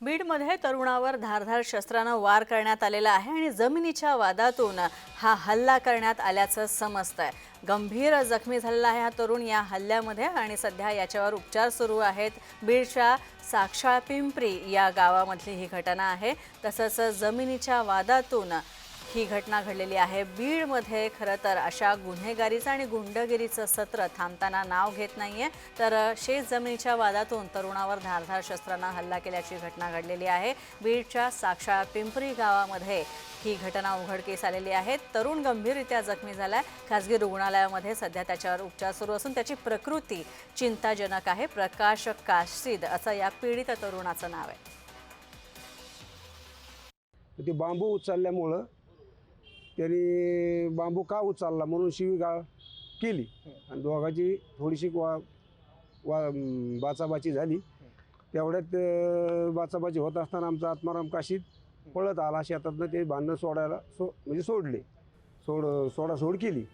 बीडमध्ये तरुणावर धारधार शस्त्रानं वार करण्यात आलेला आहे आणि जमिनीच्या वादातून हा हल्ला करण्यात आल्याचं समजतं आहे गंभीर जखमी झालेला आहे हा तरुण या हल्ल्यामध्ये आणि सध्या याच्यावर उपचार सुरू आहेत. बीडच्या साक्षाळ पिंपरी या गावामधली ही घटना आहे. तसंच जमिनीच्या वादातून ही घटना घडलेली आहे. बीडमध्ये खरं तर अशा गुन्हेगारीचं आणि गुंडगिरीचं सत्र थांबताना नाव घेत नाहीये. तर शेत जमिनीच्या वादातून तरुणावर धारधार शस्त्रांना हल्ला केल्याची घटना घडलेली आहे. बीडच्या साक्षाळ पिंपरी गावामध्ये ही घटना उघडकीस आलेली आहे. तरुण गंभीररित्या जखमी झालाय. खासगी रुग्णालयामध्ये सध्या त्याच्यावर उपचार सुरू असून त्याची प्रकृती चिंताजनक आहे. प्रकाश काशीद असं या पीडित तरुणाचं नाव आहे. ते बांबू उचलल्यामुळं त्यांनी बांबू का उचलला म्हणून शिवीगाळ केली. आणि दोघाची थोडीशी वा वा बाचाबाची झाली. तेवढ्यात बाचाबाची होत असताना आमचा आत्माराम काशीत पळत आला. शेतातनं ते भांडणं सोडायला सो म्हणजे सोडले. सोड सोडासोड केली.